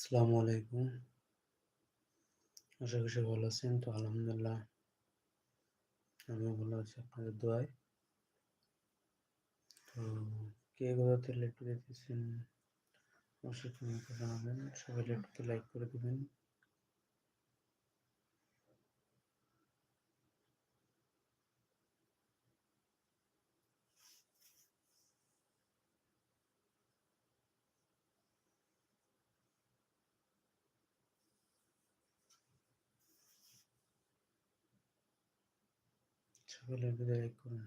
আসসালামু আলাইকুম। আশা করি ভালো আছেন। তো আলহামদুলিল্লাহ, আমিও ভালো আছি, আপনাদের দোয়ায়। তো কে কোথাতে একটু দিতেছেন অবশ্যই কমেন্টে জানাবেন। সবাই লেট লাইক করে দেবেন। সকলে বিদায় করুন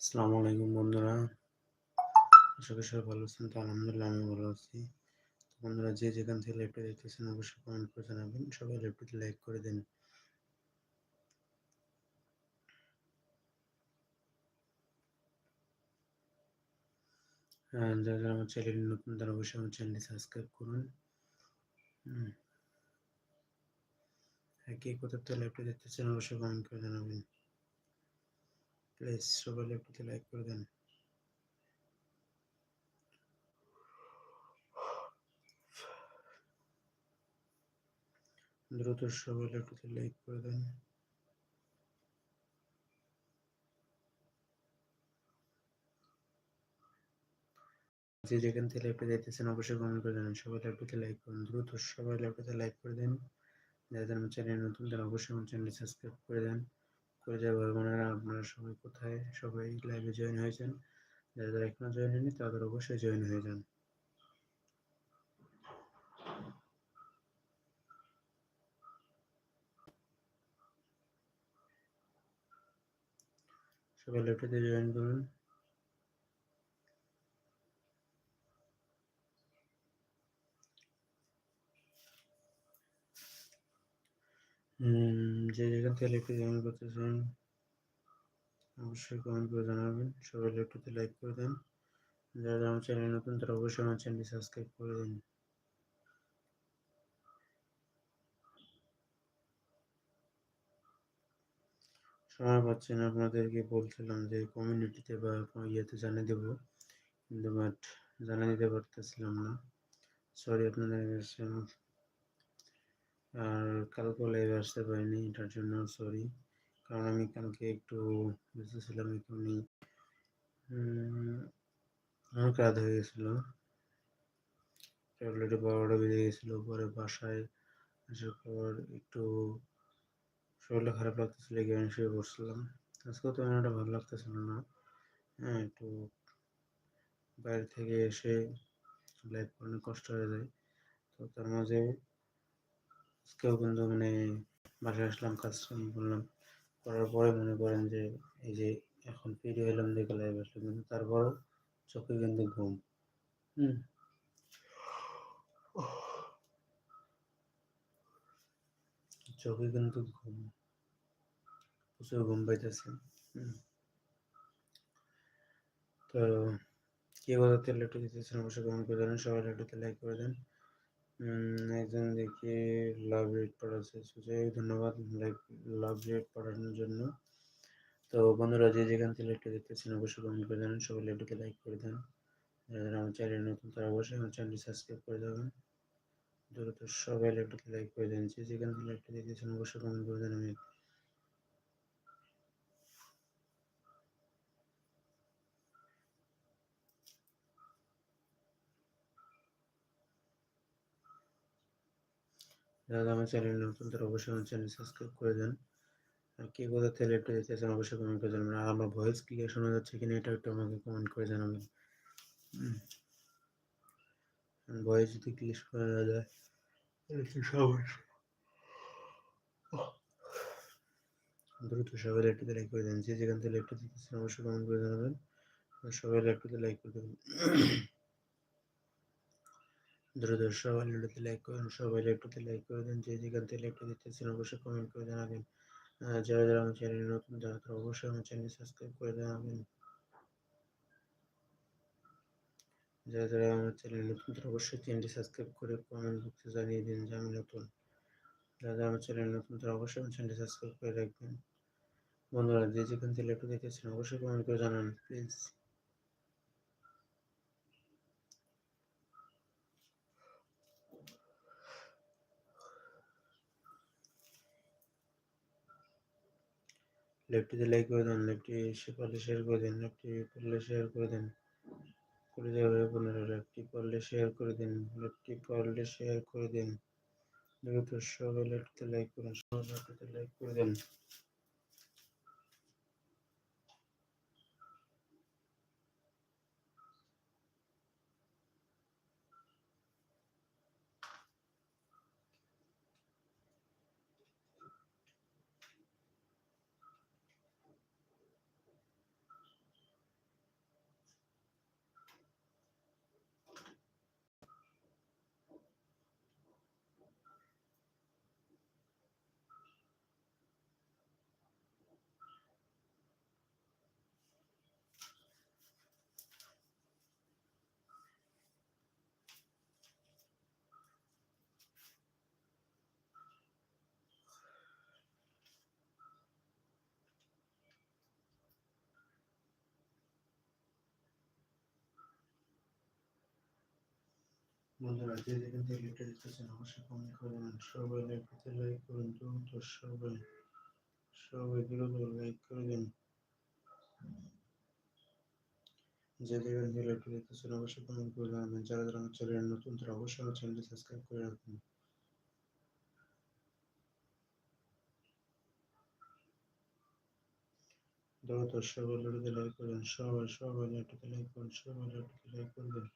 আসসালামু আলাইকুম বন্ধুরা। আশা করি সবাই ভালো আছেন। তো আলহামদুলিল্লাহ আমি ভালো আছি। বন্ধুরা, যে যেখান থেকে ল্যাপটপ দেখতেছেন, অবশ্যই কমেন্ট করে জানাবেন। সবাই ল্যাপটপটি লাইক করে দিন। যারা যারা আমার চ্যানেল নতুন, তারা অবশ্যই আমার চ্যানেলটি সাবস্ক্রাইব করুন। হ্যাঁ কে কোথাও ল্যাপটপ দেখতেছেন, অবশ্যই কমেন্ট করে জানাবেন। প্লিজ সবাই ল্যাপটপটি লাইক করে দেন। দ্রুত সবাই ল্যাপটপটি লাইক করে দেন। যে যেখান থেকে লাইভটা দেখতেছেন, অবশ্যই কমেন্ট করে দেন সবাই ল্যাপটপে লাইক করুন। দ্রুত সবাই ল্যাপটপে লাইক করে দেন। যাদের আমার চ্যানেল নতুন, তারা অবশ্যই আমার চ্যানেল সাবস্ক্রাইব করে দেন। পর্যায়ে ভাই বোনেরা আপনারা সবাই কোথায়? সবাই লাইভে জয়েন হয়েছেন। যারা যারা এখনও জয়েন হয়নি, তাদের অবশ্যই জয়েন হয়ে যান। সবাই ল্যাপটপে জয়েন করুন। যে যেখান থেকে ল্যাপটপ জয়েন করতে চান অবশ্যই কমেন্ট করে জানাবেন। সবাই ল্যাপটপে লাইক করে দেন। যারা আমার চ্যানেল নতুন, তারা অবশ্যই আমার চ্যানেলটি সাবস্ক্রাইব করে দিন। সময় পাচ্ছি না, আপনাদেরকে বলছিলাম যে কমিউনিটিতে বা ইয়েতে জানিয়ে দেবো। কিন্তু বাট জানিয়ে দিতে পারতেছিলাম না। সরি আপনাদের কাছে। আর কালকে লাইভে আসতে পারিনি, এটার জন্য সরি কারণ আমি কালকে একটু ব্যস্ত ছিলাম এখানে অনেক রাত হয়ে গেছিল। অলরেডি বারোটা বেজে গেছিল, পরে বাসায় আসার পর একটু শরীরটা খারাপ লাগতেছিল গেম শুয়ে পড়ছিলাম। আজকেও তো একটা ভালো লাগতেছিল না। হ্যাঁ একটু বাইরে থেকে এসে লাইফ অনেক কষ্ট হয়ে যায়। তো তার মাঝে আজকেও কিন্তু মানে বাসায় আসলাম কাজ করলাম। করার পরে মনে করেন যে এই যে এখন ফিরে এলাম দেখে লাইভ আসলাম কিন্তু তারপরও চোখে কিন্তু ঘুম। হুম। চোখে কিন্তু ঘুম। প্রচুর ঘুম পাইতেছে। তো কে কোথা তেল একটু দিতেছেন অবশ্যই কমেন্ট করে দেন সবাই একটু লাইক করে দেন। একজন দেখি লাভ রেট পড়াচ্ছে সুজয় ধন্যবাদ লাইক লাভ রেট পড়ানোর জন্য। তো বন্ধুরা, যে যেখান থেকে লাইকটা দেখতেছেন, অবশ্যই কমেন্ট করে দেন সবাই লাইকটাকে লাইক করে দেন। যারা আমার চ্যানেল নতুন, তারা অবশ্যই আমার চ্যানেলটি সাবস্ক্রাইব করে দেবেন। দ্রুত সবাই লাইকটাকে লাইক করে দেন। যে যেখান থেকে লাইকটা দেখতেছেন, অবশ্যই কমেন্ট করে দেন আমি যারা আমার চ্যানেল নতুন, তারা অবশ্যই আমার চ্যানেল সাবস্ক্রাইব করে দেন। আর কে কোথা থেকে লেপটে দিতেছেন অবশ্যই কমেন্ট করে জানাবেন। আর আমার ভয়েস ক্লিয়ার শোনা যাচ্ছে কিনা এটা একটু আমাকে কমেন্ট করে জানাবেন। ভয়েস যদি ক্লিয়ার না যায় সমস্যা দ্রুত সবাই লাইকটিতে লাইক করে দেন। যে যেখান থেকে লাইকটা দিতেছেন অবশ্যই কমেন্ট করে জানাবেন। সবাই লাইকটিতে লাইক করে দেবেন। দ্রুত সবাই ভিডিওতে লাইক করেন, সবাই ল্যাপটপে লাইক করে দেন, যে যেখান থেকে ল্যাপটপ দিতেছেন অবশ্যই কমেন্ট করে জানাবেন। যারা যারা আমার চ্যানেল নতুন, যারা তারা অবশ্যই আমার চ্যানেল সাবস্ক্রাইব করে জানাবেন। যারা যারা আমার চ্যানেল নতুন, তারা অবশ্যই চ্যানেলটি সাবস্ক্রাইব করে কমেন্ট বক্সে জানিয়ে দিন যে আমি নতুন। যারা যারা আমার চ্যানেল নতুন, তারা অবশ্যই আমার চ্যানেলটি সাবস্ক্রাইব করে রাখবেন। বন্ধুরা, যে যেখান থেকে ল্যাপটপ দেখতেছেন অবশ্যই কমেন্ট করে জানান প্লিজ লেফটিতে লাইক করে দেন লেফটি এসে পারলে শেয়ার করে দিন লেফটি পারলে শেয়ার করে দেন। করে দেওয়া পনেরো লেফটি পারলে শেয়ার করে দিন লেফটি পারলে শেয়ার করে দিন। দ্রুত সবাই লেফটিতে লাইক করুন, সবাই লেফটিতে লাইক করে দেন। বন্ধুরা, যে যেখান থেকে দিতেছেন অবশ্যই কমেন্ট করে দেবেন সবাই লাইকতে লাইক করুন দ্রুত সবাই সবাই দ্রুত লাইক করে দিন। যে কমেন্ট করে জানাবেন। যারা যারা আমার চ্যানেল নতুন, তারা অবশ্যই আমার চ্যানেলটি সাবস্ক্রাইব করে রাখবেন লাইক করবেন। সবাই সবাই লাইক করুন, সবাই লাইক করবেন।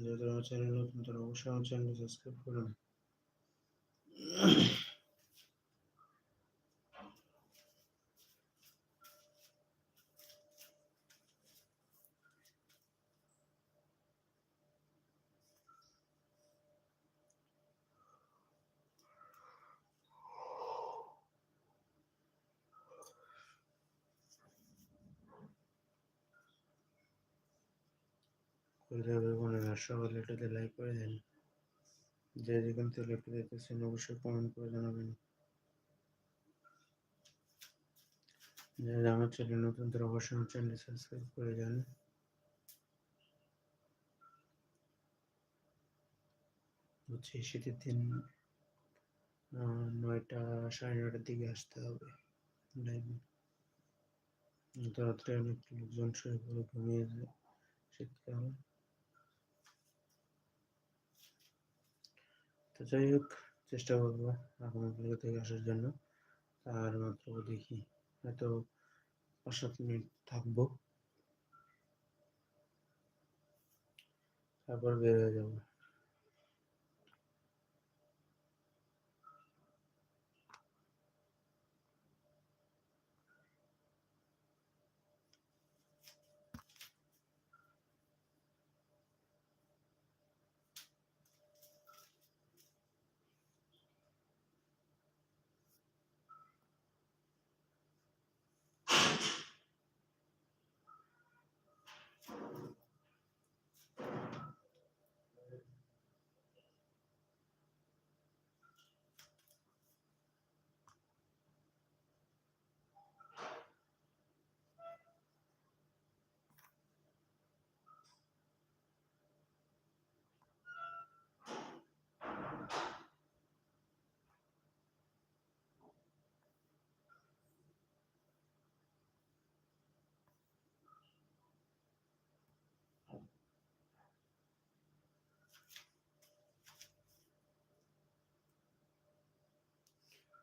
যাদের আমার চ্যানেল নতুন তারা অবশ্যই আমার চ্যানেলটি সাবস্ক্রাইব করুন করে যাবে বোনেরা সবাই এটাতে লাইক করে দেন। যে যেখান থেকে দেখতেছেন, অবশ্যই কমেন্ট করে জানাবেন। যারা আমার চ্যানেল নতুন, তারা অবশ্যই আমার চ্যানেল সাবস্ক্রাইব করে যান হচ্ছে শীতের দিন নয়টা সাড়ে নয়টার দিকে আসতে হবে। রাত্রে অনেক লোকজন শুয়ে পড়ে ঘুমিয়ে যায় শীতকাল। তো যাই হোক, চেষ্টা করব আপনাদের থেকে আসার জন্য। আর মাত্র দেখি, হয়তো পাঁচ সাত মিনিট থাকব। তারপর বের হয়ে যাব।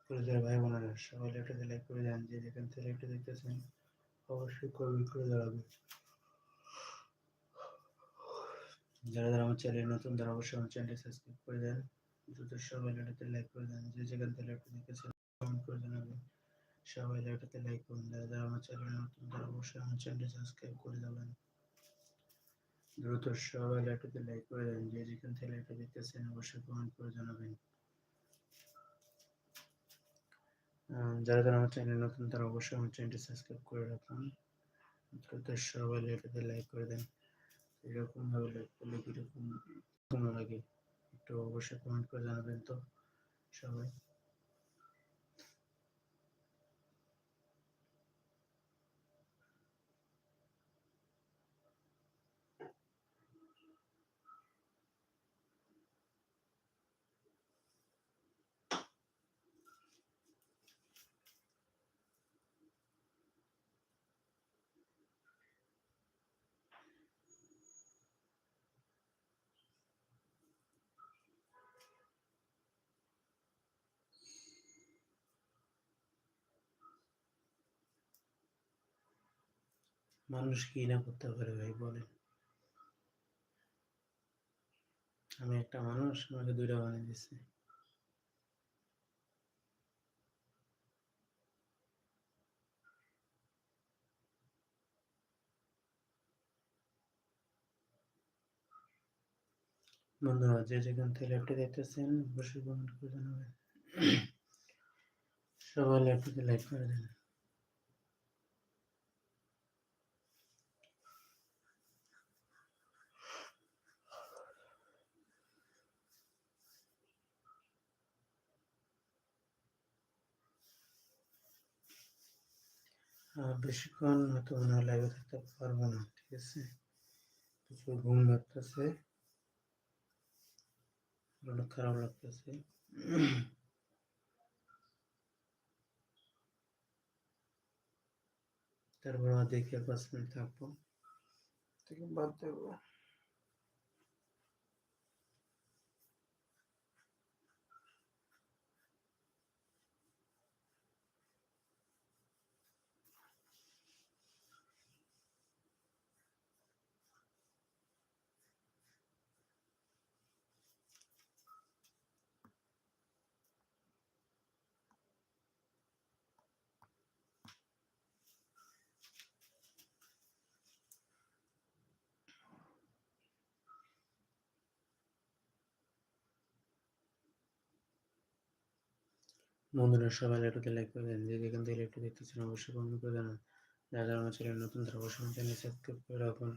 কলেজের ভাই বোনেরা, সবাই লেটাতে লাইক করে যান যে যেখান থেকে লাইকটা দেখতেছেন, অবশ্যই কমেন্ট করে দাঁড়াবে যারা যারা আমার চ্যানেল নতুন, তারা অবশ্যই আমার চ্যানেলটি সাবস্ক্রাইব করে দেন। দ্রুত সবাই লেটাতে লাইক করে দেন, যে যেখান থেকে লাইকটা দেখতেছেন কমেন্ট করে জানাবেন। সবাই লেটাতে লাইক করুন, যারা যারা আমার চ্যানেল নতুন, তারা অবশ্যই আমার চ্যানেলটি সাবস্ক্রাইব করে যাবেন। দ্রুত সবাই লেটাতে লাইক করে দেন, যে যেখান থেকে লাইকটা দেখতেছেন, অবশ্যই কমেন্ট করে জানাবেন। যারা যারা আমার চ্যানেল নতুন, তারা অবশ্যই আমার চ্যানেলটি সাবস্ক্রাইব করে রাখুন। দ্রুত সবাই এটাতে লাইক করে দেন। এরকমভাবে লাইক করলে কীরকম ভালো লাগে, একটু অবশ্যই কমেন্ট করে জানাবেন তো সবাই। মানুষ কি না করতে পারে ভাই, বলেন। আমি একটা মানুষ, আমাকে দুইটা বানিয়ে দিচ্ছে বন্ধুরা, যে যেখান থেকে দেখতেছেন, অবশ্যই কমেন্ট করে জানাবেন। সবাই ল্যাপটপে লাইক করে দেন। বেশিক্ষণ হয়তো মনে হয় লাইভে থাকতে পারব না, ঠিক আছে? প্রচুর ঘুম লাগতেছে। খারাপ লাগতেছে। তারপর দেখি আর পাঁচ মিনিট থাকব। থেকে বাদ দেবো। বন্ধুরা সবাই একটু লাইক করে দেন যে যেখান থেকে একটু দেখতেছেন অবশ্যই কমেন্ট করে জানান যারা আমার চ্যানেল নতুন তারা অবশ্যই চ্যানেল সাবস্ক্রাইব করে রাখুন।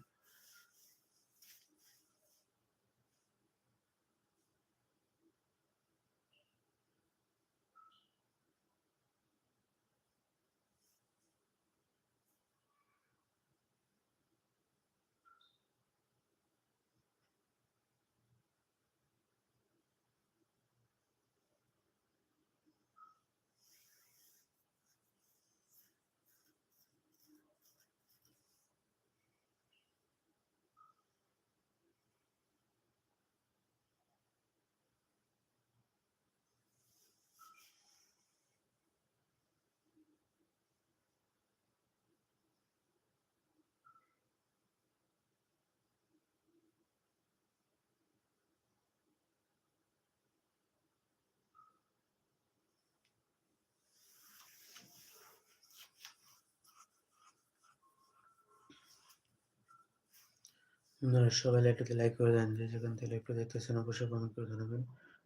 আপনারা সবাই লাইকটাতে লাইক করে দেন, যে যেখান থেকে লাইকটা দেখতেছেন অবশ্যই কমেন্ট করে জানাবেন।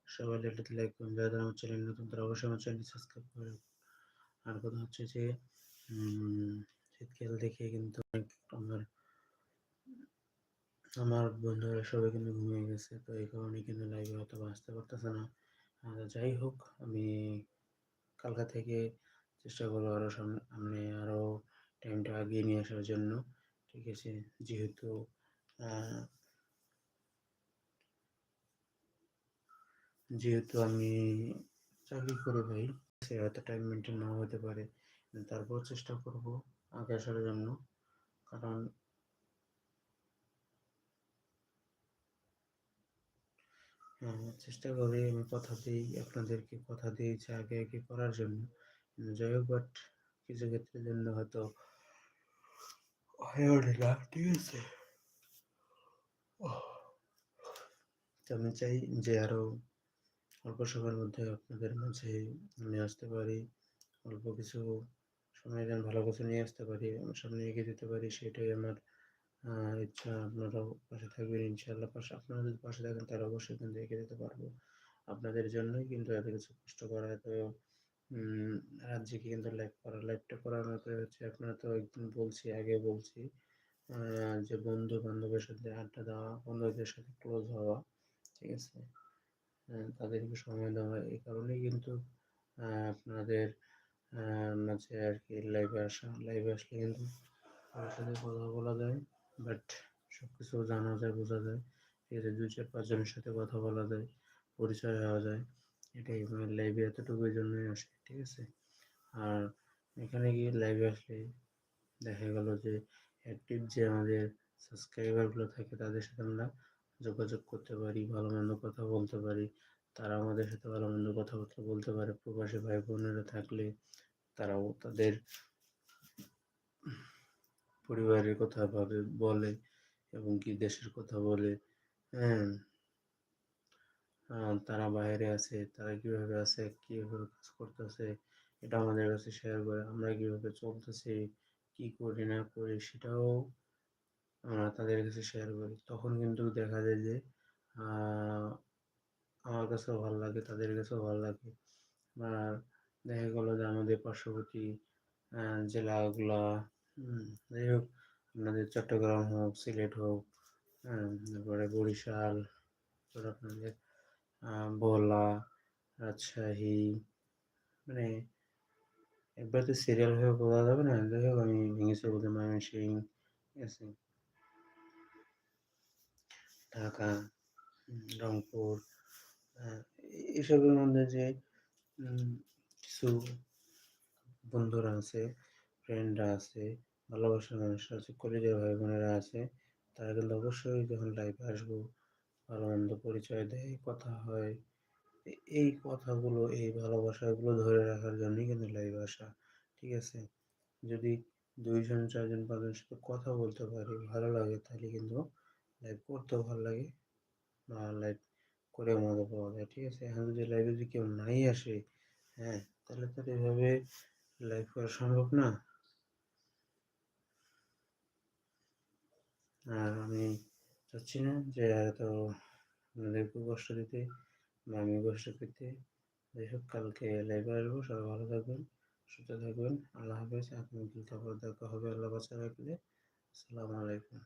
সবাই লাইকটাতে লাইক করুন, যারা আমার চ্যানেল নতুন তারা অবশ্যই আমার চ্যানেলটি সাবস্ক্রাইব করে আর কথা হচ্ছে যে শীতকাল দেখে কিন্তু আমার আমার বন্ধুরা সবাই কিন্তু ঘুমিয়ে গেছে, তো এই কারণে কিন্তু লাইভে হয়তো আসতে পারতেছে না। আর যাই হোক, আমি কালকা থেকে চেষ্টা করব আরও সামনে আরও টাইমটা আগিয়ে নিয়ে আসার জন্য। ঠিক আছে, যেহেতু যেহেতু আমি চাকরি করি ভাই সে হয়তো টাইম মেনটেন নাও হতে পারে। তারপর চেষ্টা করব আগে আসার জন্য কারণ হ্যাঁ, চেষ্টা করি আমি কথা দিই আপনাদেরকে কথা যে আগে আগে করার জন্য। যাই হোক কিছু ক্ষেত্রের জন্য হয়তো হয়ে ওঠে না ঠিক আছে? আমি চাই যে আরও অল্প সময়ের মধ্যে আপনাদের মাঝে নিয়ে আসতে পারি, অল্প কিছু সময় যেন ভালো কিছু নিয়ে আসতে পারি সামনে এগিয়ে দিতে পারি, সেটাই আমার ইচ্ছা। আপনারাও পাশে থাকবেন ইনশাল্লাহ পাশে, আপনারা যদি পাশে থাকেন, তাহলে অবশ্যই কিন্তু এগিয়ে যেতে পারব। আপনাদের জন্যই কিন্তু এত কিছু কষ্ট করা, এত জেগে কিন্তু লাইভ করা লাইভটা করার মতো হচ্ছে। আপনারা তো একদিন বলছি, আগে বলছি যে বন্ধু বান্ধবের সাথে আড্ডা দেওয়া, বন্ধুদের সাথে ক্লোজ হওয়া, ঠিক আছে? তাদেরকে সময় দেওয়া, এই কারণেই কিন্তু আপনাদের মাঝে আর কি লাইভে আসা লাইভে আসলে কিন্তু তার সাথে কথা বলা যায় বাট সব কিছু জানা যায়, বোঝা যায়। ঠিক আছে, দুই চার পাঁচজনের সাথে কথা বলা যায়, পরিচয় হওয়া যায়। এটাই লাইভে এতটুকুর জন্যই আসে, ঠিক আছে? আর এখানে গিয়ে লাইভে আসলে দেখা গেল যে অ্যাক্টিভ যে আমাদের সাবস্ক্রাইবারগুলো থাকে, তাদের সাথে আমরা যোগাযোগ করতে পারি, ভালো মন্দ কথা বলতে পারি। তারা আমাদের সাথে ভালো মন্দ কথাবার্তা বলতে পারে। প্রবাসী ভাই বোনেরা থাকলে তারাও তাদের পরিবারের কথা ভাবে, বলে এবং কি দেশের কথা বলে। হ্যাঁ। তারা বাইরে আছে, তারা কীভাবে আছে, কীভাবে কাজ করতেছে, এটা আমাদের কাছে শেয়ার করে, আমরা কীভাবে চলতেছি কি করি না করি সেটাও আমরা তাদের কাছে শেয়ার করি। তখন কিন্তু দেখা যায় যে আমার কাছেও ভালো লাগে, তাদের কাছেও ভালো লাগে। আর দেখা গেলো যে আমাদের পার্শ্ববর্তী জেলাগুলা যাই হোক আপনাদের চট্টগ্রাম হোক, সিলেট হোক তারপরে বরিশাল আপনাদের ভোলা রাজশাহী মানে একবার তো সিরিয়াল হয়ে বোঝা যাবে না যাই হোক আমি ভেঙেছি বলতে ময়মনসিং আছে ঢাকা রংপুর এসবের মধ্যে যে কিছু বন্ধুরা আছে ফ্রেন্ডরা আছে ভালোবাসার মানুষরা আছে কলেজের ভাই বোনেরা আছে তারা কিন্তু অবশ্যই যখন লাইভে আসব ভালো মন্দ পরিচয় দেয় কথা হয় এই কথাগুলো, এই ভালোবাসাগুলো ধরে রাখার জন্যই কিন্তু লাইভে আসা ঠিক আছে? যদি দুইজন, চারজন পাঁচজনের সাথে কথা বলতে পারি, ভালো লাগে, তাহলে কিন্তু লাইভ করতেও ভালো লাগে, বা লাইভ করে মজা পাওয়া যায়, ঠিক আছে? এখন যদি লাইভে যদি কেউ নাই আসে হ্যাঁ তাহলে তো এভাবে লাইভ করা সম্ভব না। আর আমি চাচ্ছি না যে এত আপনাদেরকেও কষ্ট দিতে আমি পেতে যাই হোক, কালকে লাইভে আসব। সবাই ভালো থাকবেন, সুস্থ থাকবেন। আল্লাহ হাফেজ। আপনি তারপর দেখা হবে। আল্লাহ বাচ্চা রাখলে আসসালামু আলাইকুম।